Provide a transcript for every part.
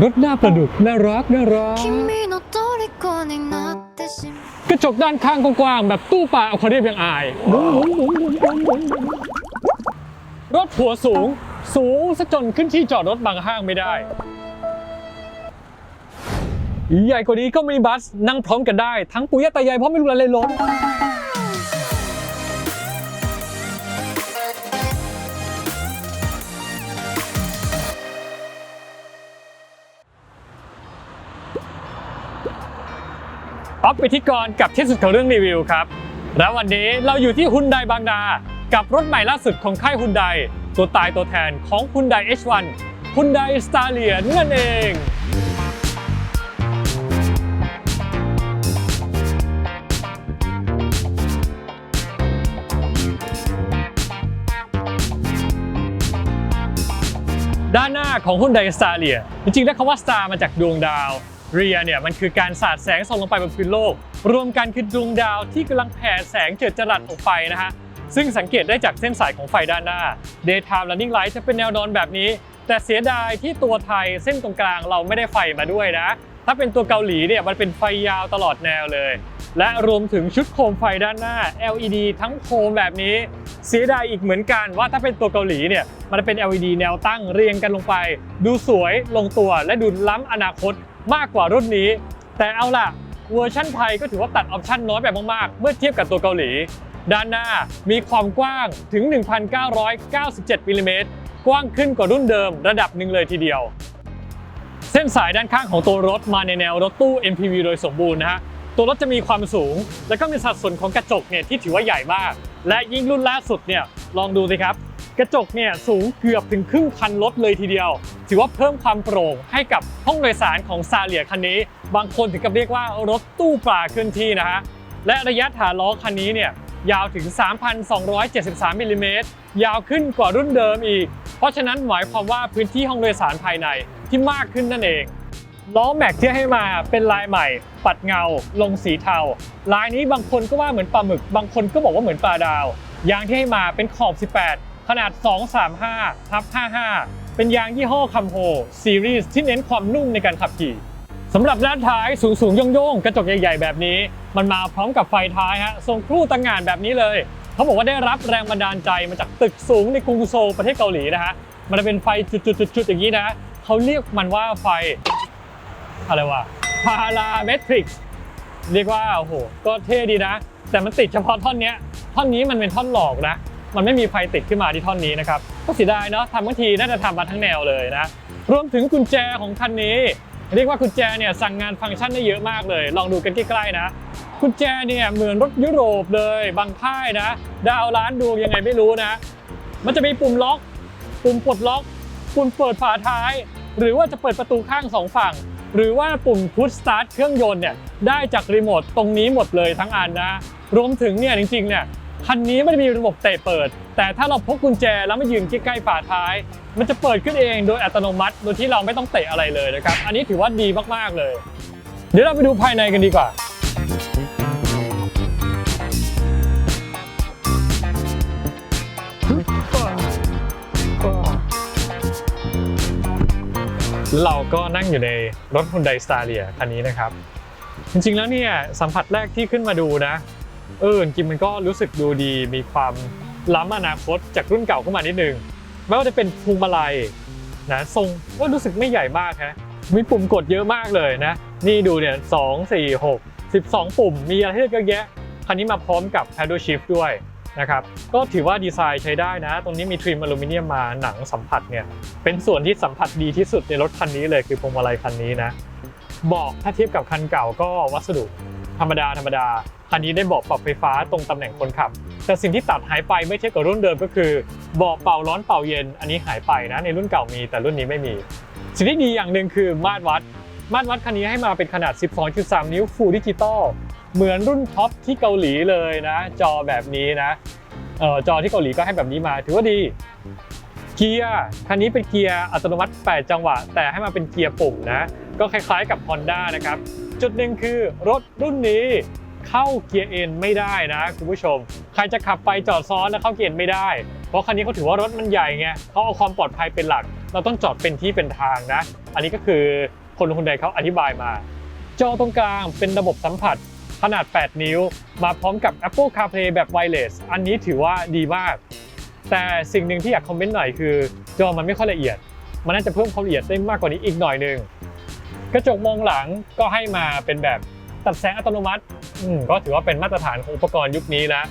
รถหน้าประดุกน่ารักน่ารักกระจกด้านข้างกว้างๆแบบตู้ปลาเอาคาเรียบยังอาย รถหัวสูง สูงซะจนขึ้นที่จอดรถบางห้างไม่ได้ ใหญ่กว่านี้ก็มินิบัสนั่งพร้อมกันได้ ทั้งปุยตายายพร้อมไม่รู้อะไรล้น ออฟไปที่กรกับที่สุดของเรื่องรีวิวครับ แล้ววันนี้เราอยู่ที่ฮุนไดบางนากับรถใหม่ล่าสุดของค่ายฮุนไดตัวตายตัวแทนของฮุนได H1 ฮุนไดสตาร์เลียนนั่นเองด้านหน้าของหุ้นไดสตาร์เลียจริงๆแล้วคำว่าสตาร์มาจากดวงดาว เรียเนี่ยมันคือการสาดแสงส่องลงไปบนพื้นโลก รวมกันคือดวงดาวที่กำลังแผ่แสงเจิดจรัสออกไปนะฮะซึ่งสังเกตได้จากเส้นสายของไฟด้านหน้า Daytime Running Light จะเป็นแนวนอนแบบนี้ แต่เสียดายที่ตัวไทยเส้นตรงกลางเราไม่ได้ไฟมาด้วยนะ ถ้าเป็นตัวเกาหลีเนี่ยมันเป็นไฟยาวตลอดแนวเลย และรวมถึงชุดโคมไฟด้านหน้า LED ทั้งโคมแบบนี้ เสียดายอีกเหมือนกันว่าถ้าเป็นตัวเกาหลีเนี่ยมันเป็น LED แนวตั้งเรียงกันลงไป ดูสวยลงตัวและดูล้ำอนาคต มากกว่ารุ่นนี้ แต่เอาล่ะเวอร์ชั่นไทยก็ถือว่าตัดออปชั่นน้อยแบบมากๆ เมื่อเทียบกับตัวเกาหลี ด้านหน้ามีความกว้างถึง 1,997มิลลิเมตรกว้างขึ้นกว่ารุ่นเดิมระดับหนึ่งเลยทีเดียว เส้นสายด้านข้างของตัวรถมาในแนวรถตู้ MPV โดยสมบูรณ์นะฮะตัวรถจะมีความสูง และก็มีสัดส่วนของกระจกเนี่ยที่ถือว่าใหญ่มาก และยิ่งรุ่นล่าสุดเนี่ยลองดูสิครับ ระจกเนี่ยสูงเกือบถึงครึ่งคันรถเลยทีเดียว ถือว่าเพิ่มความโปร่งให้กับห้องโดยสารของซาเลียคันนี้ บางคนถึงกับเรียกว่ารถตู้ปลาเคลื่อนที่นะฮะและระยะฐานล้อคันนี้เนี่ยยาวถึง 3,273มิลลิเมตรยาวขึ้นกว่ารุ่นเดิมอีก เพราะฉะนั้นหมายความว่าพื้นที่ห้องโดยสารภายในที่มากขึ้นนั่นเองล้อแม็กที่ให้มาเป็นลายใหม่ ปัดเงา ลงสีเทา ลายนี้บางคนก็ว่าเหมือนปลาหมึก บางคนก็บอกว่าเหมือนปลาดาว ยางที่ให้มาเป็นขอบ 18 ขนาด 235ทับ55 เป็นยางยี่ห้อคัมโฮซีรีส์ที่เน้นความนุ่มในการขับขี่สำหรับด้านท้ายสูงสูงโย่งๆ กระจกใหญ่ ๆ แบบนี้ มันมาพร้อมกับไฟท้ายฮะทรงครู่ตังงานแบบนี้เลย เขาบอกว่าได้รับแรงบันดาลใจมาจากตึกสูงในกรุงโซลประเทศเกาหลีนะฮะมันจะเป็นไฟจุดๆๆอย่างนี้นะเขาเรียกมันว่าไฟอะไรวะพาราเมทริกซ์เรียกว่าโอ้โหก็เท่ดีนะ แต่มันติดเฉพาะท่อนนี้ท่อนนี้มันเป็นท่อนหลอกนะ มันไม่มีไฟติดขึ้นมาที่ท่อนนี้นะครับก็เสียดายเนาะทำบางทีน่าจะทำมาทั้งแนวเลยนะรวมถึงกุญแจของคันนี้ เรียกว่ากุญแจเนี่ยสั่งงานฟังก์ชันได้เยอะมากเลย ลองดูกันใกล้ๆนะกุญแจเนี่ยเหมือนรถยุโรปเลย บางค่ายนะ ดาวร้านดวงยังไงไม่รู้นะ มันจะมีปุ่มล็อก ปุ่มปลดล็อก ปุ่มเปิดฝาท้าย หรือว่าจะเปิดประตูข้างสองฝั่ง หรือว่าปุ่มพุชสตาร์ทเครื่องยนต์เนี่ยได้จากรีโมทตรงนี้หมดเลยทั้งอันนะ รวมถึงเนี่ยจริงๆเนี่ย คันนี้ไม่ได้มีระบบเตะเปิด แต่ถ้าเราพกกุญแจแล้วมายืนใกล้ๆฝาท้าย มันจะเปิดขึ้นเองโดยอัตโนมัติ โดยที่เราไม่ต้องเตะอะไรเลยนะครับ อันนี้ถือว่าดีมากๆเลย เดี๋ยวเราไปดูภายในกันดีกว่าเราก็นั่งอยู่ในรถ Hyundai Staria คันนี้นะครับ จริงๆแล้วเนี่ยสัมผัสแรกที่ขึ้นมาดูนะ เออจริงมันก็รู้สึกดูดีมีความล้ำอนาคตจากรุ่นเก่าเข้ามานิดนึงไม่ว่าจะเป็นพวงมาลัยนะทรงก็รู้สึกไม่ใหญ่มากฮะมีปุ่มกดเยอะมากเลยนะ นี่ดูเนี่ยสองสี่หกสิบสองปุ่มมีอะไรให้เลือกเยอะแยะคันนี้มาพร้อมกับ paddle shift ด้วยนะครับก็ถือว่าดีไซน์ใช้ได้นะ ตรงนี้มีทริมอลูมิเนียมมาหนังสัมผัสเนี่ยเป็นส่วนที่สัมผัสดีที่สุดในรถคันนี้เลยคือพวงมาลัยคันนี้นะเบาะถ้าเทียบกับคันเก่าก็วัสดุธรรมดาธรรมดา คันนี้ได้เบาะปรับไฟฟ้าตรงตำแหน่งคนขับ แต่สิ่งที่ตัดหายไปเมื่อเทียบกับรุ่นเดิมก็คือเบาะเป่าร้อนเป่าเย็น อันนี้หายไปนะในรุ่นเก่ามีแต่รุ่นนี้ไม่มี สิ่งที่ดีอย่างหนึ่งคือมาตรวัด มาตรวัดคันนี้ให้มาเป็นขนาด 12.3 นิ้ว Full Digital เหมือนรุ่นท็อปที่เกาหลีเลยนะ จอแบบนี้นะออจอที่เกาหลีก็ให้แบบนี้มาถือว่าดี เกียร์คันนี้เป็นเกียร์อัตโนมัติ 8 จังหวะ แต่ให้มาเป็นเกียร์ปุ่มนะ ก็คล้ายๆกับ Honda นะครับ จุดหนึ่งคือรถรุ่นนี้ เข้าเกียร์เอ็นไม่ได้นะคุณผู้ชม ใครจะขับไปจอดซ้อนแล้วเข้าเกียร์ไม่ได้ เพราะคันนี้เขาถือว่ารถมันใหญ่ไงเขาเอาความปลอดภัยเป็นหลัก เราต้องจอดเป็นที่เป็นทางนะ อันนี้ก็คือคนคนใดเขาอธิบายมา จอตรงกลางเป็นระบบสัมผัสขนาด 8 นิ้ว มาพร้อมกับ Apple CarPlay แบบ Wireless อันนี้ถือว่าดีมาก แต่สิ่งหนึ่งที่อยากคอมเมนต์หน่อยคือ จอมันไม่ค่อยละเอียด มันน่าจะเพิ่มความละเอียดได้มากกว่านี้อีกหน่อยหนึ่งกระจกมองหลังก็ให้มาเป็นแบบตัดแสงอัตโนมัติ ก็ถือว่าเป็นมาตรฐานของอุปกรณ์ยุคนี้แล้ว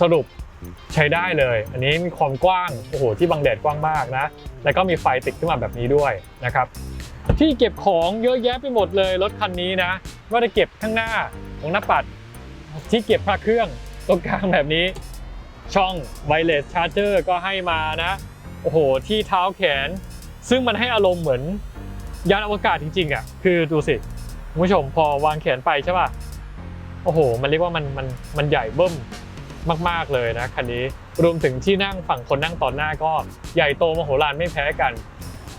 สรุปใช้ได้เลย อันนี้มีความกว้างโอ้โหที่บังแดดกว้างมากนะ แล้วก็มีไฟติดขึ้นมาแบบนี้ด้วยนะครับ ที่เก็บของเยอะแยะไปหมดเลยรถคันนี้นะว่าจะเก็บข้างหน้าของหน้าปัด ที่เก็บพระเครื่องตรงกลางแบบนี้ ช่องไวเลสชาร์เจอร์ก็ให้มานะโอ้โหที่เท้าแขน ซึ่งมันให้อารมณ์เหมือนยานอวกาศจริงๆอะคือดูสิคุณผู้ชมพอวางแขนไปใช่ป่ะ โอ้โห มันเรียกว่ามันมันมันใหญ่เบิ้มมากๆเลยนะคันนี้รวมถึงที่นั่งฝั่งคนนั่งตอนหน้าก็ใหญ่โตมโหฬารไม่แพ้กัน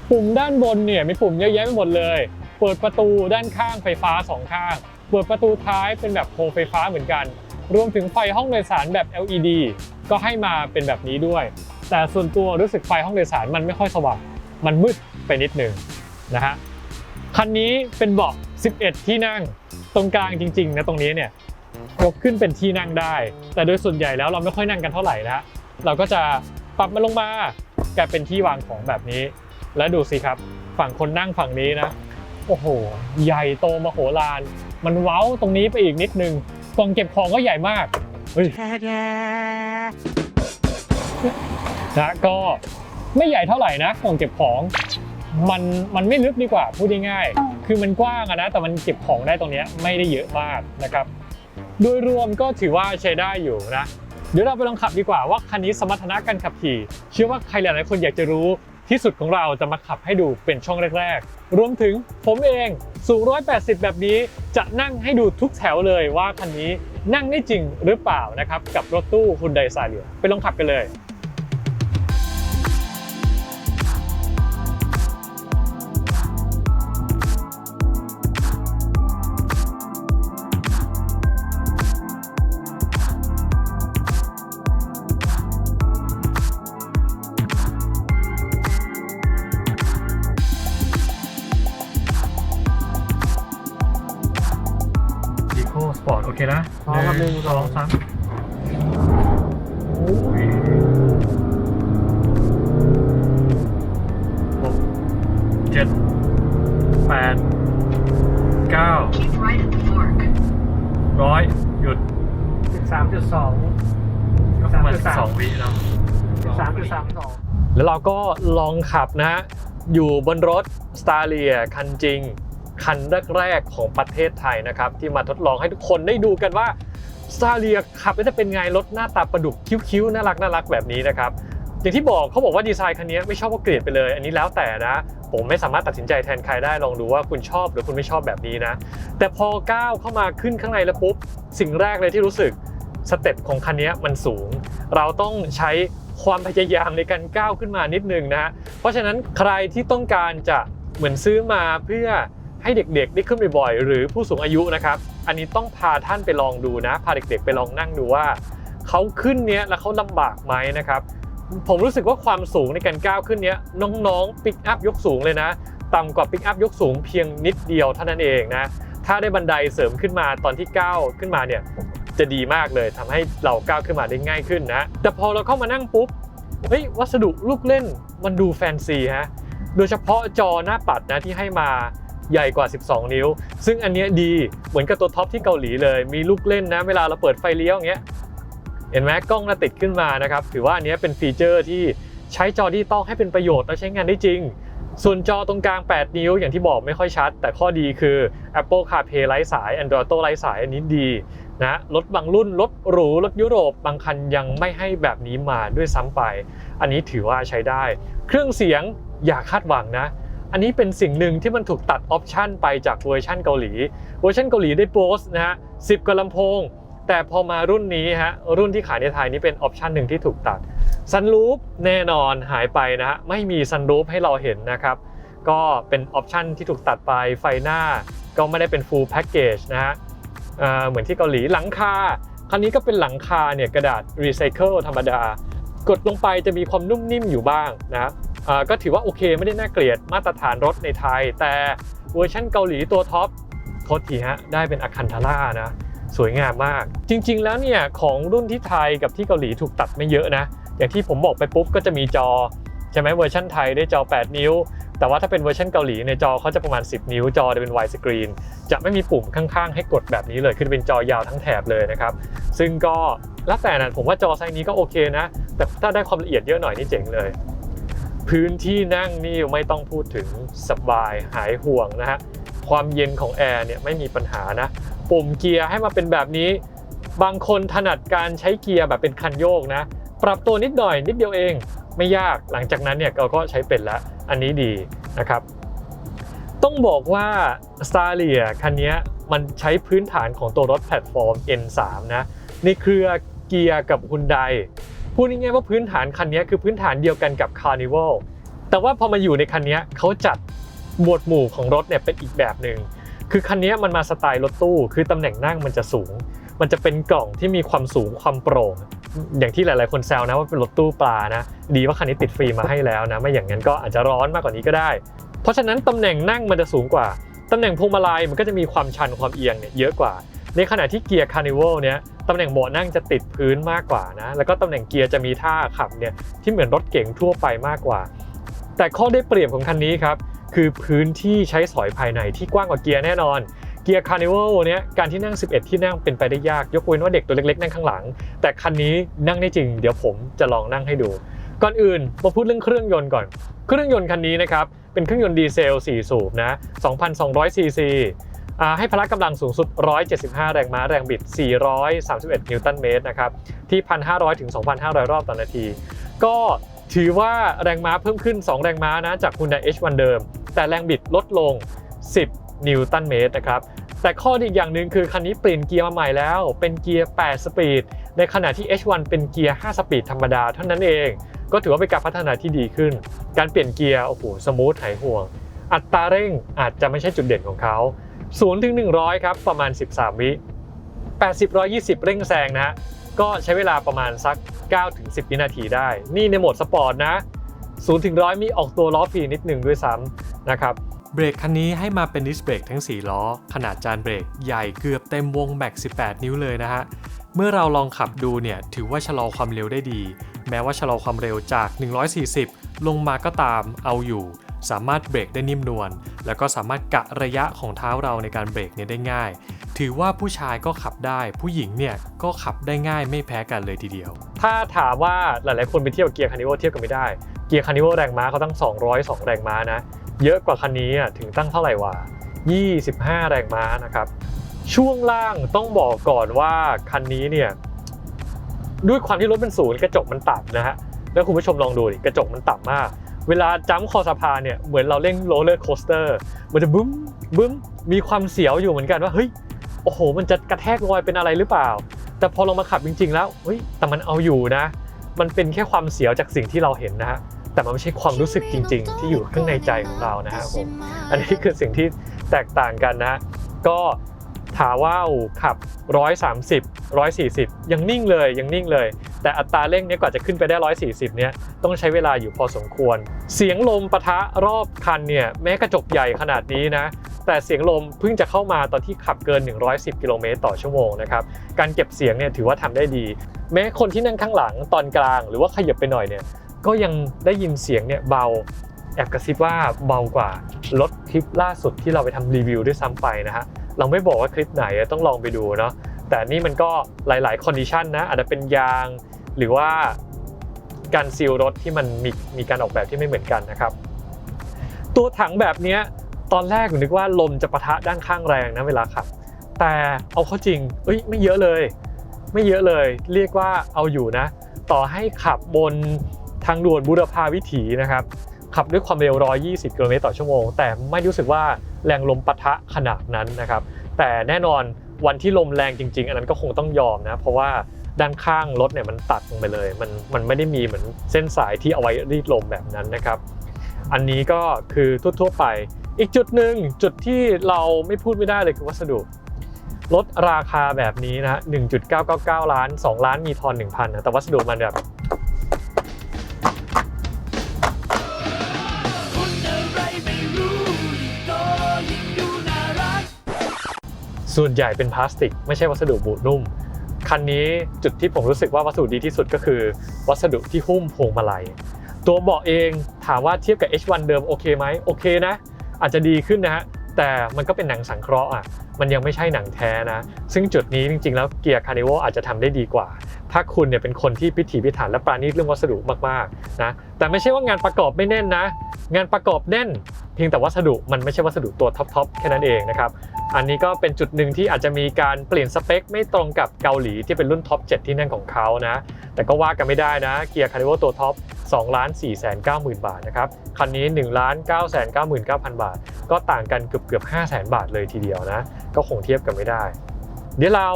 ปุ่มด้านบนเนี่ยมีปุ่มเยอะแยะไปหมดเลย เปิดประตูด้านข้างไฟฟ้าสองข้าง เปิดประตูท้ายเป็นแบบโฮมไฟฟ้าเหมือนกัน รวมถึงไฟห้องโดยสารแบบ LED ก็ให้มาเป็นแบบนี้ด้วย แต่ส่วนตัวรู้สึกไฟห้องโดยสารมันไม่ค่อยสว่างมันมืดไปนิดหนึ่งนะฮะคันนี้เป็นเบาะ11 ที่นั่ง ตรงกลางจริงๆนะตรงนี้เนี่ยยกขึ้นเป็นที่นั่งได้ แต่โดยส่วนใหญ่แล้วเราไม่ค่อยนั่งกันเท่าไหร่นะเราก็จะปรับมันลงมากลายเป็นที่วางของแบบนี้ แล้วดูสิครับ ฝั่งคนนั่งฝั่งนี้นะ โอ้โห ใหญ่โตมโหฬารมันเว้าตรงนี้ไปอีกนิดนึงกล่องเก็บของก็ใหญ่มากเฮ้ยนะก็ไม่ใหญ่เท่าไหร่นะกล่องเก็บของ มันมันไม่ลึกดีกว่าพูดง่ายๆคือมันกว้างอะนะแต่มันเก็บของได้ตรงนี้ไม่ได้เยอะมากนะครับ โดยรวมก็ถือว่าใช้ได้อยู่นะเดี๋ยวเราไปลองขับดีกว่าว่าคันนี้สมรรถนะการขับขี่ เชื่อว่าใครหลายๆคนอยากจะรู้ที่สุดของเราจะมาขับให้ดูเป็นช่องแรก ๆ รวมถึงผมเองสูง 180 แบบนี้จะนั่งให้ดูทุกแถวเลยว่าคันนี้นั่งได้จริงหรือเปล่านะครับกับรถตู้ฮุนไดซาเลียไปลองขับกันเลย ขับนะฮะอยู่บนรถ s t a r l i a คันจริง คันแรกๆของประเทศไทยนะครับ ที่มาทดลองให้ทุกคนได้ดูกันว่า s t a r l i a ขับแล้วจะเป็นไงรถหน้าตาประดุกคิ้วๆน่ารักน่ารักแบบนี้นะครับอย่างที่บอกเขาบอกว่าดีไซน์คันนี้ไม่ชอบก็เกลียดไปเลย อันนี้แล้วแต่นะ ผมไม่สามารถตัดสินใจแทนใครได้ลองดูว่าคุณชอบหรือคุณไม่ชอบแบบนี้นะ แต่พอก้าวเข้ามาขึ้นข้างในแล้วปุ๊บ สิ่งแรกเลยที่รู้สึกสเต็ปของคันนี้มันสูง เราต้องใช้ความพยายามในการก้าวขึ้นมานิดนึงนะฮะเพราะฉะนั้นใครที่ต้องการจะเหมือนซื้อมาเพื่อให้เด็กๆได้ขึ้นบ่อยๆหรือผู้สูงอายุนะครับ อันนี้ต้องพาท่านไปลองดูนะ พาเด็กๆ ไปลองนั่งดูว่าเขาขึ้นเนี้ยแล้วเขาลำบากไหมนะครับผมรู้สึกว่าความสูงในการก้าวขึ้นเนี้ยน้องๆปิกอัพยกสูงเลยนะ ต่ำกว่าปิกอัพยกสูงเพียงนิดเดียวเท่านั้นเองนะถ้าได้บันไดเสริมขึ้นมาตอนที่ก้าวขึ้นมาเนี่ย จะดีมากเลยทำให้เราก้าวขึ้นมาได้ง่ายขึ้นนะ แต่พอเราเข้ามานั่งปุ๊บเฮ้ยวัสดุลูกเล่นมันดูแฟนซีฮะโดยเฉพาะจอหน้าปัดนะที่ให้มาใหญ่กว่า 12 นิ้ว ซึ่งอันเนี้ยดีเหมือนกับตัวท็อปที่เกาหลีเลย มีลูกเล่นนะ เวลาเราเปิดไฟเลี้ยวอย่างเงี้ยเห็นไหมกล้องน่ะติดขึ้นมานะครับ ถือว่าอันเนี้ยเป็นฟีเจอร์ที่ใช้จอดิจิตอลให้เป็นประโยชน์และใช้งานได้จริง ส่วนจอตรงกลาง 8 นิ้ว อย่างที่บอกไม่ค่อยชัด แต่ข้อดีคือ Apple CarPlay ไร้สาย Android Auto ไร้สายอันนี้ดี นะรถบางรุ่นรถหรูรถยุโรปบางคันยังไม่ให้แบบนี้มาด้วยซ้ำไป อันนี้ถือว่าใช้ได้ เครื่องเสียงอย่าคาดหวังนะ อันนี้เป็นสิ่งหนึ่งที่มันถูกตัดออปชันไปจากเวอร์ชันเกาหลี เวอร์ชันเกาหลีได้โพสนะฮะสิบกว่าลำโพง แต่พอมารุ่นนี้ฮะรุ่นที่ขายในไทยนี่เป็นออปชันหนึ่งที่ถูกตัดซันรูฟแน่นอนหายไปนะฮะไม่มีซันรูฟให้เราเห็นนะครับก็เป็นออปชันที่ถูกตัดไปไฟหน้าก็ไม่ได้เป็น full package นะฮะ เหมือนที่เกาหลีหลังคาคันนี้ก็เป็นหลังคาเนี่ยกระดาษรีไซเคิลธรรมดากดลงไปจะมีความนุ่มนิ่มอยู่บ้างนะก็ถือว่าโอเคไม่ได้น่าเกลียดมาตรฐานรถในไทย แต่เวอร์ชั่นเกาหลีตัวท็อปโทษทีฮะได้เป็นอาคันทาร่านะสวยงามมาก จริงๆแล้วเนี่ยของรุ่นที่ไทยกับที่เกาหลีถูกตัดไม่เยอะนะ อย่างที่ผมบอกไปปุ๊บก็จะมีจอ ใช่ไหมเวอร์ชันไทยได้จอ 8 นิ้ว แต่ว่าถ้าเป็นเวอร์ชันเกาหลีในจอเขาจะประมาณ 10 นิ้วจอจะเป็น wide screen จะไม่มีปุ่มข้างๆ ให้กดแบบนี้เลยคือเป็นจอยาวทั้งแถบเลยนะครับ ซึ่งก็แล้วแต่นะผมว่าจอไซส์นี้ก็โอเคนะ แต่ถ้าได้ความละเอียดเยอะหน่อยนี่เจ๋งเลย พื้นที่นั่งนี่ไม่ต้องพูดถึงสบายหายห่วงนะฮะความเย็นของแอร์เนี่ยไม่มีปัญหานะปุ่มเกียร์ให้มาเป็นแบบนี้ บางคนถนัดการใช้เกียร์แบบเป็นคันโยกนะ ปรับตัวนิดหน่อยนิดเดียวเองไม่ยากหลังจากนั้นเนี่ยเราก็ใช้เป็นแล้ว อันนี้ดีนะครับ ต้องบอกว่า s t a r i a คันนี้มันใช้พื้นฐานของตัวรถแพลตฟอร์ม N3 นะในเครือเกียร์กับ Hyundai พูดง่ายๆว่าพื้นฐานคันนี้คือพื้นฐานเดียวกันกับ Carnival แต่ว่าพอมาอยู่ในคันนี้เขาจัดหมวดหมู่ของรถเนี่ยเป็นอีกแบบหนึ่งคือคันนี้มันมาสไตล์รถตู้ คือตำแหน่งนั่งมันจะสูง มันจะเป็นกล่องที่มีความสูงความโปร่ง อย่างที่หลาย ๆ คนแซวนะว่าเป็นรถตู้ปลานะ ดีว่าคันนี้ติดฟรีมาให้แล้วนะ ไม่อย่างนั้นก็อาจจะร้อนมากกว่านี้ก็ได้ เพราะฉะนั้นตำแหน่งนั่งมันจะสูงกว่า ตำแหน่งพวงมาลัยมันก็จะมีความชันความเอียงเนี่ยเยอะกว่า ในขณะที่เกียร์คาร์นิวัลเนี่ยตำแหน่งเบาะนั่งจะติดพื้นมากกว่านะ แล้วก็ตำแหน่งเกียร์จะมีท่าขับเนี่ยที่เหมือนรถเก๋งทั่วไปมากกว่า แต่ข้อได้เปรียบของคันนี้ครับคือพื้นที่ใช้สอยภายในที่กว้างกว่าเกียร์แน่นอน เกียร์คาร์นิวัลเนี่ยการที่นั่ง 11 ที่นั่งเป็นไปได้ยาก ยกเว้นว่าเด็กตัวเล็กๆนั่งข้างหลัง แต่คันนี้นั่งได้จริง เดี๋ยวผมจะลองนั่งให้ดู ก่อนอื่นมาพูดเรื่องเครื่องยนต์ก่อน เครื่องยนต์คันนี้นะครับเป็นเครื่องยนต์ดีเซล 4 สูบนะ 2,200 ซีซีให้พละกำลังสูงสุด 175 แรงม้า แรงบิด 431 นิวตันเมตรนะครับ ที่ 1,500 ถึง 2,500 รอบต่อนาที ก็ถือว่าแรงม้าเพิ่มขึ้น 2 แรงม้านะ จาก Hyundai H1 เดิม แต่แรงบิดลดลง 10 นิวตันเมตรนะครับแต่ข้อดีอีกอย่างหนึ่งคือคันนี้เปลี่ยนเกียร์มาใหม่แล้ว เป็นเกียร์ 8 สปีด ในขณะที่ H1 เป็นเกียร์ 5 สปีดธรรมดาเท่านั้นเอง ก็ถือว่าเป็นการพัฒนาที่ดีขึ้น การเปลี่ยนเกียร์ โอ้โห สมูทหายห่วง อัตราเร่งอาจจะไม่ใช่จุดเด่นของเขา0ถึง100 ครับ ประมาณ 13 วิ 80 120 เร่งแซงนะ ก็ใช้เวลาประมาณสัก 9 ถึง 10 วินาทีได้ นี่ในโหมดสปอร์ตนะ0ถึง100 มีออกตัวล้อฟรีนิดหนึ่งด้วยซ้ำนะครับ เบรกคันนี้ให้มาเป็นดิสเบรกทั้ง 4 ล้อ ขนาดจานเบรกใหญ่เกือบเต็มวงแม็ก 18 นิ้วเลยนะฮะ เมื่อเราลองขับดูเนี่ยถือว่าชะลอความเร็วได้ดี แม้ว่าชะลอความเร็วจาก 140 ลงมาก็ตามเอาอยู่ สามารถเบรกได้นิ่มนวล แล้วก็สามารถกะระยะของเท้าเราในการเบรกเนี่ยได้ง่าย ถือว่าผู้ชายก็ขับได้ ผู้หญิงเนี่ยก็ขับได้ง่ายไม่แพ้กันเลยทีเดียว ถ้าถามว่าหลายๆคนไปเทียบกับเกียร์คานิวัลเทียบกันไม่ได้ เกียร์คานิวัลแรงม้าเขาตั้ง 202 แรงม้านะ เยอะกว่าคันนี้อะถึงตั้งเท่าไหร่วะ25 แรงม้านะครับ ช่วงล่างต้องบอกก่อนว่าคันนี้เนี่ยด้วยความที่รถเป็นศูนย์กระจกมันต่ำนะฮะแล้วคุณผู้ชมลองดูดิกระจกมันต่ำมาก เวลาจัมป์คอสะพานเนี่ยเหมือนเราเล่นโรลเลอร์โคสเตอร์มันจะบึ้มบึ้มมีความเสียวอยู่เหมือนกันว่าเฮ้ยโอ้โห มันจะกระแทกลอยเป็นอะไรหรือเปล่า แต่พอลงมาขับจริง ๆ แล้วเฮ้ยแต่มันเอาอยู่นะ มันเป็นแค่ความเสียวจากสิ่งที่เราเห็นนะฮะ แต่มันไม่ใช่ความรู้สึกจริง ๆ ที่อยู่ข้างในใจของเรานะฮะผมอันนี้คือสิ่งที่แตกต่างกันนะก็ถามว่าขับ 130 140 ยังนิ่งเลยยังนิ่งเลย แต่อัตราเร่งเนี้ยกว่าจะขึ้นไปได้ 140 เนี้ยต้องใช้เวลาอยู่พอสมควร เสียงลมปะทะรอบคันเนี่ยแม้กระจกใหญ่ขนาดนี้นะ แต่เสียงลมเพิ่งจะเข้ามาตอนที่ขับเกิน 110 กิโลเมตรต่อชั่วโมงนะครับการเก็บเสียงเนี่ยถือว่าทำได้ดี แม้คนที่นั่งข้างหลังตอนกลาง หรือว่าขยับไปหน่อยเนี่ย ก็ยังได้ยินเสียงเนี่ยเบาแอบกระซิบว่าเบากว่ารถคลิปล่าสุดที่เราไปทำรีวิวด้วยซ้ำไปนะฮะเราไม่บอกว่าคลิปไหนต้องลองไปดูเนาะแต่นี่มันก็หลายๆคอนดิชันนะอาจจะเป็นยางหรือว่าการซีลรถที่มันมีมีการออกแบบที่ไม่เหมือนกันนะครับ ตัวถังแบบนี้ตอนแรกผมนึกว่าลมจะปะทะด้านข้างแรงนะเวลาขับ แต่เอาเข้าจริงเอ้ยไม่เยอะเลย ไม่เยอะเลย เรียกว่าเอาอยู่นะ ต่อให้ขับบน ทางด่วนบูรพาวิถีนะครับขับด้วยความเร็ว 120 กิโลเมตรต่อชั่วโมง แต่ไม่รู้สึกว่าแรงลมปะทะขนาดนั้นนะครับ แต่แน่นอนวันที่ลมแรงจริง ๆ อันนั้นก็คงต้องยอมนะ เพราะว่าด้านข้างรถเนี่ยมันตัดลงไปเลย มันมันไม่ได้มีเหมือนเส้นสายที่เอาไว้รีดลมแบบนั้นนะครับ อันนี้ก็คือทั่วๆไป อีกจุดหนึ่งจุดที่เราไม่พูดไม่ได้เลยคือวัสดุลดราคาแบบนี้นะ 1.999 ล้าน 2 ล้านมีทอน1,000นะแต่วัสดุมันแบบ ส่วนใหญ่เป็นพลาสติก ไม่ใช่วัสดุบูดนุ่ม คันนี้จุดที่ผมรู้สึกว่าวัสดุดีที่สุดก็คือ วัสดุที่หุ้มพวงมาลัย ตัวเบาะเองถามว่าเทียบกับ H1 เดิมโอเคไหมโอเคนะ อาจจะดีขึ้นนะฮะแต่มันก็เป็นหนังสังเคราะห์อะมันยังไม่ใช่หนังแท้นะ ซึ่งจุดนี้จริงๆ แล้วเกียร์คาร์นิวอาจจะทำได้ดีกว่า ถ้าคุณเนี่ยเป็นคนที่พิถีพิถันและปราณีตเรื่องวัสดุมากๆนะแต่ไม่ใช่ว่างานประกอบไม่แน่นนะ งานประกอบแน่น เพียงแต่วัสดุมันไม่ใช่วัสดุตัวท็อปๆแค่นั้นเองนะครับอันนี้ก็เป็นจุดหนึ่งที่อาจจะมีการเปลี่ยนสเปค ไม่ตรงกับเกาหลีที่เป็นรุ่นท็อป7ที่นั่นของเขานะแต่ก็ว่ากันไม่ได้นะเกียร์คาร์นิวตัวท็อป2ล้าน4 9 0 0 0 บาทนะครับคันนี้1ล้าน9 9 9 0 0 บาท ก็ต่างกันเกือบเกือบ5 0 0 0 0บาทเลยทีเดียวนะก็คงเทียบกันไม่ได้ เดี๋ยวเรา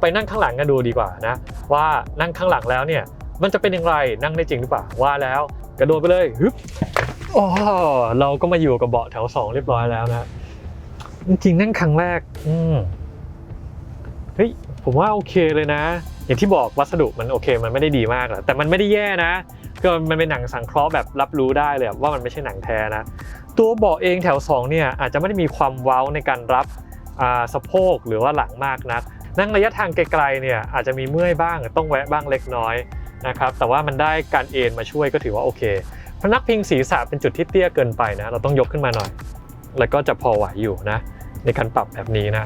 ไปนั่งข้างหลังกันดูดีกว่านะ ว่านั่งข้างหลังแล้วเนี่ย มันจะเป็นอย่างไรนั่งได้จริงหรือเปล่าว่าแล้วกระโดดไปเลยฮึบอ๋อเราก็มาอยู่กับเบาะแถวสองเรียบร้อยแล้วนะ จริงๆนั่งครั้งแรก อืมเฮ้ยผมว่าโอเคเลยนะ อย่างที่บอกวัสดุมันโอเค มันไม่ได้ดีมากหรอกแต่มันไม่ได้แย่นะก็มันเป็นหนังสังเคราะห์แบบรับรู้ได้เลยว่ามันไม่ใช่หนังแท้นะ ตัวเบาะเองแถว2เนี่ยอาจจะไม่ได้มีความเว้าในการรับสะโพกหรือว่าหลังมากนัก นั่งระยะทางไกลๆเนี่ยอาจจะมีเมื่อยบ้างต้องแวะบ้างเล็กน้อยนะครับแต่ว่ามันได้การเอนมาช่วยก็ถือว่าโอเคพนักพิงศีรษะเป็นจุดที่เตี้ยเกินไปนะเราต้องยกขึ้นมาหน่อย แล้วก็จะพอไหวอยู่นะในการปรับแบบนี้นะ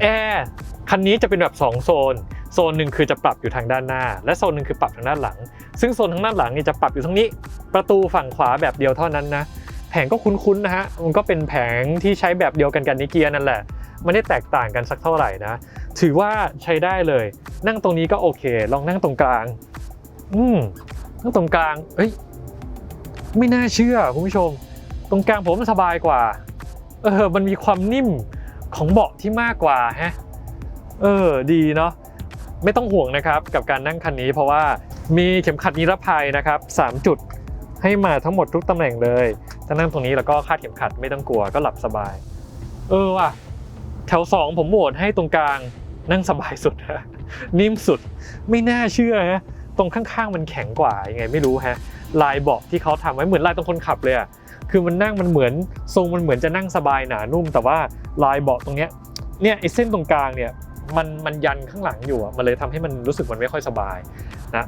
แอร์คันนี้จะเป็นแบบ 2 โซน โซนหนึ่งคือจะปรับอยู่ทางด้านหน้า และโซนหนึ่งคือปรับทางด้านหลัง ซึ่งโซนทางด้านหลังนี่จะปรับอยู่ตรงนี้ ประตูฝั่งขวาแบบเดียวเท่านั้นนะแผงก็คุ้นๆนะฮะมันก็เป็นแผงที่ใช้แบบเดียวกันกันนิเกียนั่นแหละ ไม่ได้แตกต่างกันสักเท่าไหร่นะ ถือว่าใช้ได้เลย นั่งตรงนี้ก็โอเค ลองนั่งตรงกลาง อืมนั่งตรงกลางเอ้ยไม่น่าเชื่อคุณผู้ชม ตรงกลางผมสบายกว่า เออ มันมีความนิ่มของเบาะที่มากกว่าฮะเออ ดีเนาะไม่ต้องห่วงนะครับกับการนั่งคันนี้เพราะว่ามีเข็มขัดนิรภัยนะครับ 3 จุดให้มาทั้งหมดทุกตำแหน่งเลย ถ้านั่งตรงนี้แล้วก็คาดเข็มขัดไม่ต้องกลัวก็หลับสบาย เออว่ะ แถว 2 ผมโหวตให้ตรงกลางนั่งสบายสุดฮะนิ่มสุดไม่น่าเชื่อฮะตรงข้างๆมันแข็งกว่ายังไงไม่รู้ฮะลายเบาะที่เขาทำไว้เหมือนลายตรงคนขับเลยอะคือมันนั่งมันเหมือนทรงมันเหมือนจะนั่งสบายหนานุ่ม แต่ว่าลายเบาะตรงเนี้ยเนี่ยไอ้เส้นตรงกลางเนี่ยมันมันยันข้างหลังอยู่อะมันเลยทำให้มันรู้สึกมันไม่ค่อยสบายนะ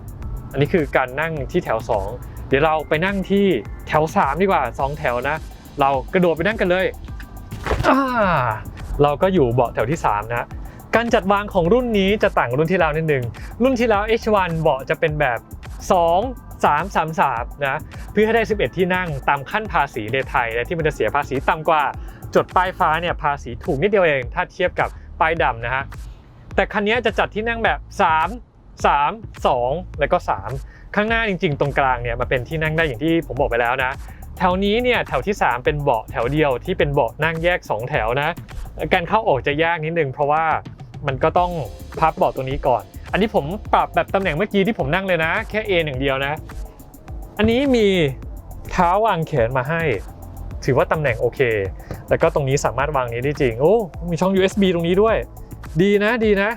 อันนี้คือการนั่งที่แถว 2 เดี๋ยวเราไปนั่งที่แถว 3 ดีกว่า 2 แถวนะ เรากระโดดไปนั่งกันเลยอ่า เราก็อยู่เบาะแถวที่ 3 นะการจัดวางของรุ่นนี้จะต่างรุ่นที่แล้วนิดนึง รุ่นที่แล้ว H1 เบาะจะเป็นแบบ 2 3 3 3นะเพื่อให้ได้ 11 ที่นั่งตามขั้นภาษีในไทยนะที่มันจะเสียภาษีต่ำกว่า จดป้ายฟ้าเนี่ยภาษีถูกนิดเดียวเอง ถ้าเทียบกับป้ายดำนะฮะแต่คันนี้จะจัดที่นั่งแบบ 3 3 2 แล้วก็ 3 ข้างหน้าจริง ๆ ตรงกลางเนี่ยมาเป็นที่นั่งได้อย่างที่ผมบอกไปแล้วนะ แถวนี้เนี่ยแถวที่ 3 เป็นเบาะแถวเดียวที่เป็นเบาะนั่งแยก 2 แถวนะ การเข้าออกจะยากนิดนึงเพราะว่ามันก็ต้องพับเบาะตรงนี้ก่อน อันนี้ผมปรับแบบตำแหน่งเมื่อกี้ที่ผมนั่งเลยนะ แค่เออย่างเดียวนะ อันนี้มีเท้าวางแขนมาให้ ถือว่าตำแหน่งโอเค แล้วก็ตรงนี้สามารถวางนี้ได้จริง โอ้มีช่อง USB ตรงนี้ด้วย ดีนะดีนะ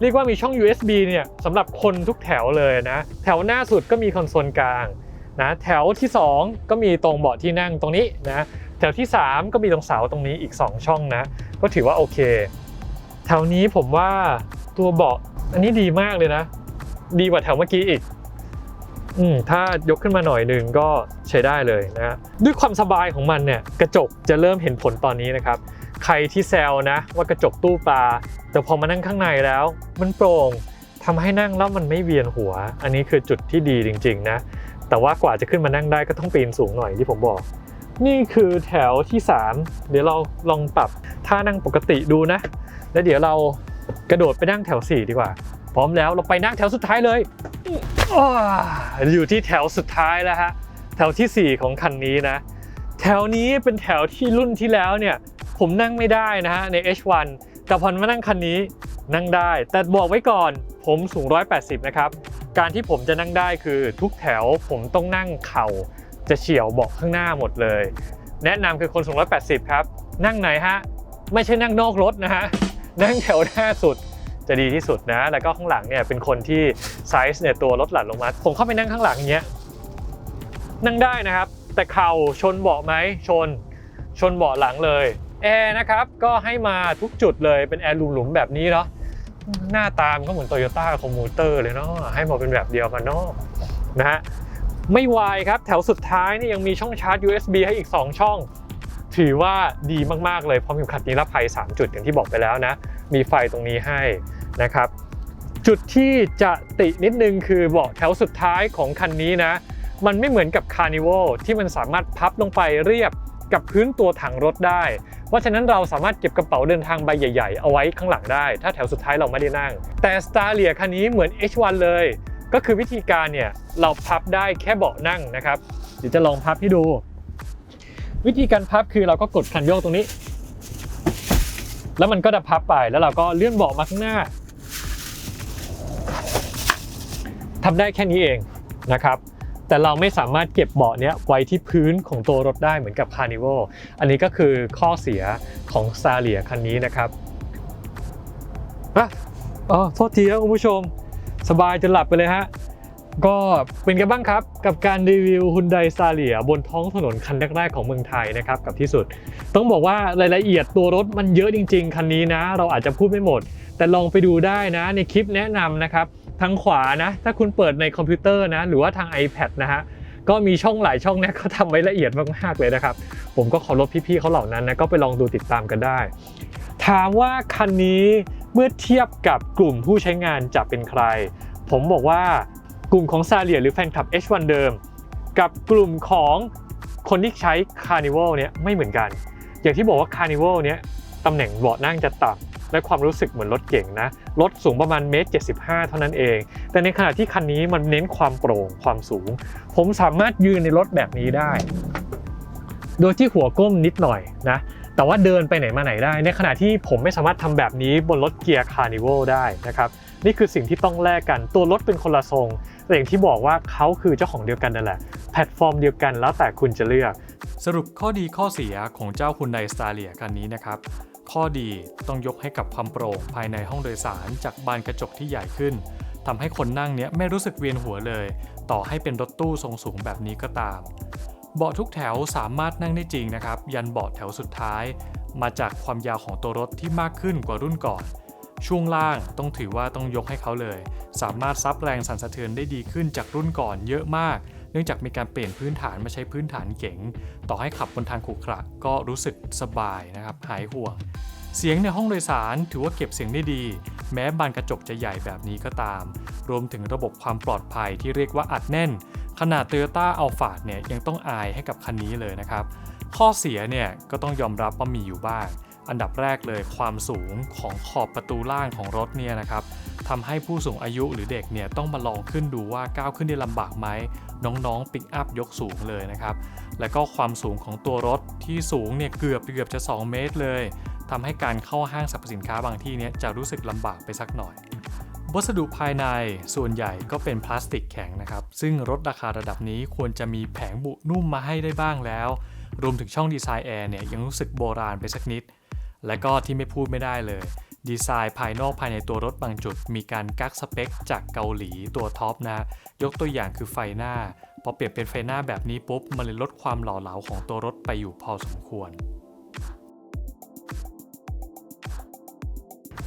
เรียกว่ามีช่อง USB เนี่ยสำหรับคนทุกแถวเลยนะ แถวหน้าสุดก็มีคอนโซลกลาง นะแถวที่ 2 ก็มีตรงเบาะที่นั่งตรงนี้นะแถวที่ 3 ก็มีตรงเสาตรงนี้อีก 2 ช่องนะ ก็ถือว่าโอเค แถวนี้ผมว่าตัวเบาะอันนี้ดีมากเลยนะ ดีกว่าแถวเมื่อกี้อีกอืมถ้ายกขึ้นมาหน่อยหนึ่งก็ใช้ได้เลยนะด้วยความสบายของมันเนี่ยกระจกจะเริ่มเห็นผลตอนนี้นะครับ ใครที่แซวนะ ว่ากระจกตู้ปลา แต่พอมานั่งข้างในแล้ว มันโปร่งทำให้นั่งแล้วมันไม่เวียนหัว อันนี้คือจุดที่ดีจริง ๆ นะ แต่ว่ากว่าจะขึ้นมานั่งได้ก็ต้องปีนสูงหน่อยที่ผมบอก นี่คือแถวที่ 3 เดี๋ยวเราลองปรับท่านั่งปกติดูนะ แล้วเดี๋ยวเรากระโดดไปนั่งแถว 4 ดีกว่า พร้อมแล้วเราไปนั่งแถวสุดท้ายเลยออยู่ที่แถวสุดท้ายแล้วฮะแถวทีสี่ 4 ของคันนี้นะ แถวนี้เป็นแถวที่รุ่นที่แล้วเนี่ย ผมนั่งไม่ได้นะฮะใน H1 แต่พอมานั่งคันนี้นั่งได้ แต่บอกไว้ก่อนผมสูง 180 นะครับ การที่ผมจะนั่งได้คือทุกแถวผมต้องนั่งเข่า จะเฉียวเบาะข้างหน้าหมดเลย แนะนำคือคนสูง180 ครับ นั่งไหนฮะ ไม่ใช่นั่งนอกรถนะฮะ นั่งแถวหน้าสุดจะดีที่สุดนะ แล้วก็ข้างหลังเนี่ยเป็นคนที่ไซส์เนี่ยตัวลดหลั่นลงมา ผมเข้าไปนั่งข้างหลังอย่างเงี้ย นั่งได้นะครับ แต่เข่าชนเบาะไหมชน ชนเบาะหลังเลย แอร์นะครับ ก็ให้มาทุกจุดเลยเป็นแอร์หลุมๆแบบนี้เนาะ หน้าตามก็เหมือน Toyota c o m m u t e r เลยเนาะให้มาเป็นแบบเดียวกันเนาะนะฮะไม่วายครับ แถวสุดท้ายนี่ยังมีช่องชาร์จ USB ให้อีก 2 ช่อง ถือว่าดีมากๆเลยพราะมีขัดนิรภัย 3 จุดอย่างที่บอกไปแล้วนะ มีไฟตรงนี้ให้นะครับ จุดที่จะตินิดนึงคือเบาะแถวสุดท้ายของคันนี้นะ มันไม่เหมือนกับ Carnival ที่มันสามารถพับลงไปเรียบกับพื้นตัวถังรถได้ เพราะฉะนั้นเราสามารถเก็บกระเป๋าเดินทางใบใหญ่ๆ เอาไว้ข้างหลังได้ ถ้าแถวสุดท้ายเราไม่ได้นั่ง แต่ s t a r l i a คันนี้เหมือน H1 เลย ก็คือวิธีการเนี่ยเราพับได้แค่เบาะนั่งนะครับเดี๋ยวจะลองพับให้ดู วิธีการพับคือเราก็กดคันโยกตรงนี้ แล้วมันก็จะพับไปแล้วเราก็เลื่อนเบาะมาข้างหน้าทำได้แค่นี้เองนะครับ แต่เราไม่สามารถเก็บเบาะเนี้ยไว้ที่พื้นของตัวรถได้เหมือนกับ Carnival อันนี้ก็คือข้อเสียของ s t a r l i a คันนี้นะครับอะอ๋อโทษทีครับคุณผู้ชม สบายจนหลับไปเลยฮะก็เป็นไงบ้างครับกับการรีวิว Hyundai s t a r l i a บนท้องถนนคันแรกๆของเมืองไทยนะครับกับที่สุด ต้องบอกว่ารายละเอียดตัวรถมันเยอะจริง ๆ คันนี้นะ เราอาจจะพูดไม่หมด แต่ลองไปดูได้นะในคลิปแนะนำนะครับ ทางขวานะถ้าคุณเปิดในคอมพิวเตอร์นะหรือว่าทาง iPad นะฮะก็มีช่องหลายช่องเนี่ยเขาทำไว้ละเอียดมากๆเลยนะครับ ผมก็เคารพพี่ๆเขาเหล่านั้นนะก็ไปลองดูติดตามกันได้ ถามว่าคันนี้เมื่อเทียบกับกลุ่มผู้ใช้งานจะเป็นใคร ผมบอกว่ากลุ่มของซาเลียหรือแฟนคลับ H1 เดิม กับกลุ่มของคนที่ใช้ Carnival เนี่ยไม่เหมือนกัน อย่างที่บอกว่า Carnival เนี่ยตำแหน่งเบาะนั่งจะต่ำ และความรู้สึกเหมือนรถเก่งนะรถสูงประมาณเมตร75 เท่านั้นเอง แต่ในขณะที่คันนี้มันเน้นความโปร่งความสูง ผมสามารถยืนในรถแบบนี้ได้ โดยที่หัวก้มนิดหน่อยนะแต่ว่าเดินไปไหนมาไหนได้ ในขณะที่ผมไม่สามารถทำแบบนี้บนรถเกียร์ Carnival ได้นะครับนี่คือสิ่งที่ต้องแลกกันตัวรถเป็นคนละทรงแต่อย่างที่บอกว่าเขาคือเจ้าของเดียวกันนั่นแหละ แพลตฟอร์มเดียวกันแล้วแต่คุณจะเลือก สรุปข้อดีข้อเสียของเจ้า Hyundai Staria คันนี้นะครับ ข้อดีต้องยกให้กับความโปร่งภายในห้องโดยสารจากบานกระจกที่ใหญ่ขึ้นทำให้คนนั่งเนี้ยไม่รู้สึกเวียนหัวเลย ต่อให้เป็นรถตู้ทรงสูงแบบนี้ก็ตาม เบาะทุกแถวสามารถนั่งได้จริงนะครับ ยันเบาะแถวสุดท้าย มาจากความยาวของตัวรถที่มากขึ้นกว่ารุ่นก่อน ช่วงล่างต้องถือว่าต้องยกให้เขาเลย สามารถซับแรงสั่นสะเทือนได้ดีขึ้นจากรุ่นก่อนเยอะมาก เนื่องจากมีการเปลี่ยนพื้นฐานมาใช้พื้นฐานเก๋ง ต่อให้ขับบนทางขรุขระก็รู้สึกสบายนะครับหายห่วง เสียงในห้องโดยสารถือว่าเก็บเสียงได้ดี แม้บานกระจกจะใหญ่แบบนี้ก็ตาม รวมถึงระบบความปลอดภัยที่เรียกว่าอัดแน่น ขนาด Toyota Alphard เนี่ยยังต้องอายให้กับคันนี้เลยนะครับข้อเสียเนี่ยก็ต้องยอมรับว่ามีอยู่บ้าง อันดับแรกเลยความสูงของขอบประตูล่างของรถเนี่ยนะครับทำให้ผู้สูงอายุหรือเด็กเนี่ยต้องมาลองขึ้นดูว่าก้าวขึ้นได้ลำบากไหมน้องๆปิกอัพยกสูงเลยนะครับ และก็ความสูงของตัวรถที่สูงเนี่ยเกือบเกือบจะ 2 เมตรเลยทำให้การเข้าห้างสรรพสินค้าบางที่เนี่ยจะรู้สึกลำบากไปสักหน่อย วัสดุภายในส่วนใหญ่ก็เป็นพลาสติกแข็งนะครับ ซึ่งรถราคาระดับนี้ควรจะมีแผงบุนุ่มมาให้ได้บ้างแล้ว รวมถึงช่องดีไซน์แอร์เนี่ยยังรู้สึกโบราณไปสักนิด และก็ที่ไม่พูดไม่ได้เลย ดีไซน์ภายนอกภายในตัวรถบางจุด มีการกักสเปคจากเกาหลีตัวท็อปนะ ยกตัวอย่างคือไฟหน้า พอเปลี่ยนเป็นไฟหน้าแบบนี้ปุ๊บ มันเลยลดความหล่อเหลาของตัวรถไปอยู่พอสมควร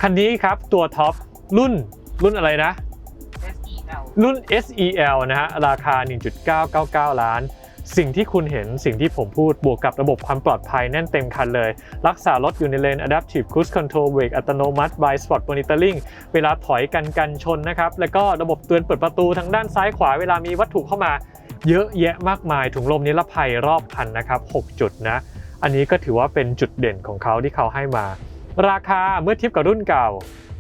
คันนี้ครับตัวท็อปรุ่นรุ่นอะไรนะ SEL รุ่น SEL นะฮะราคา 1.999 ล้าน สิ่งที่คุณเห็นสิ่งที่ผมพูดบวกกับระบบความปลอดภัยแน่นเต็มคันเลย รักษารถอยู่ในเลน Adaptive Cruise Control เบรกอัตโนมัติ by Spot Monitoring เวลาถอยกันกันชนนะครับแล้วก็ระบบเตือนเปิดประตูทางด้านซ้ายขวาเวลามีวัตถุเข้ามาเยอะแยะมากมายถุงลมนิรภัยรอบคันนะครับ 6 จุดนะ อันนี้ก็ถือว่าเป็นจุดเด่นของเขาที่เขาให้มา ราคาเมื่อเทียบกับรุ่นเก่า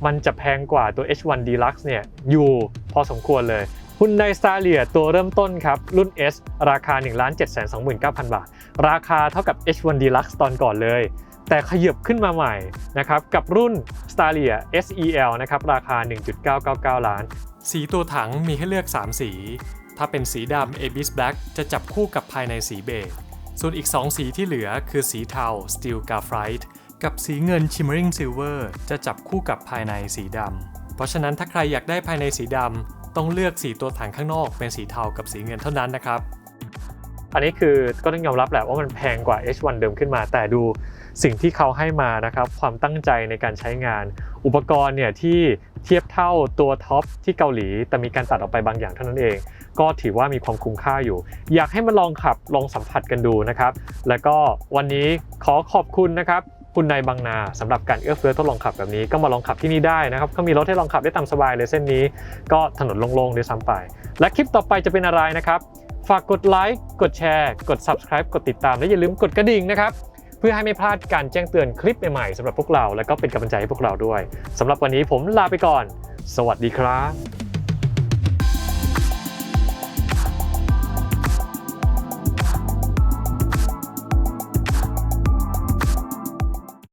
มันจะแพงกว่าตัว H1 Deluxe เนี่ยอยู่พอสมควรเลย Hyundai Staria ตัวเริ่มต้นครับ รุ่น S ราคา 1 7 2 9 0 0 0 บาท ราคาเท่ากับ H1 Deluxe ตอนก่อนเลย แต่ขยับขึ้นมาใหม่นะครับกับรุ่น Staria SEL นะครับราคา 1.999 ล้าน สีตัวถังมีให้เลือก 3 สี ถ้าเป็นสีดำ Abyss Black จะจับคู่กับภายในสีเบจส่วนอีก 2 สีที่เหลือคือสีเทา Steel Graphite กับสีเงิน Shimmering Silver จะจับคู่กับภายในสีดำเพราะฉะนั้นถ้าใครอยากได้ภายในสีดำ ต้องเลือกสีตัวถังข้างนอกเป็นสีเทากับสีเงินเท่านั้นนะครับ อันนี้คือก็ต้องยอมรับแหละว่ามันแพงกว่า H1 เดิมขึ้นมา แต่ดูสิ่งที่เขาให้มานะครับ ความตั้งใจในการใช้งาน อุปกรณ์เนี่ยที่เทียบเท่าตัวท็อปที่เกาหลี แต่มีการตัดออกไปบางอย่างเท่านั้นเอง ก็ถือว่ามีความคุ้มค่าอยู่ อยากให้มาลองขับลองสัมผัสกันดูนะครับ แล้วก็วันนี้ขอขอบคุณนะครับ คุณนายบางนาสำหรับการเอื้อเฟื้อทดลองขับแบบนี้ก็มาลองขับที่นี่ได้นะครับเขามีรถให้ลองขับได้ตามสบายเลยเส้นนี้ ก็ถนนโล่งๆด้วยซ้ำไป และคลิปต่อไปจะเป็นอะไรนะครับ ฝากกดไลค์กดแชร์กด subscribe กดติดตามและอย่าลืมกดกระดิ่งนะครับเพื่อให้ไม่พลาดการแจ้งเตือนคลิปใหม่ๆสำหรับพวกเรา และก็เป็นกำลังใจให้พวกเราด้วยสำหรับวันนี้ผมลาไปก่อน สวัสดีครับ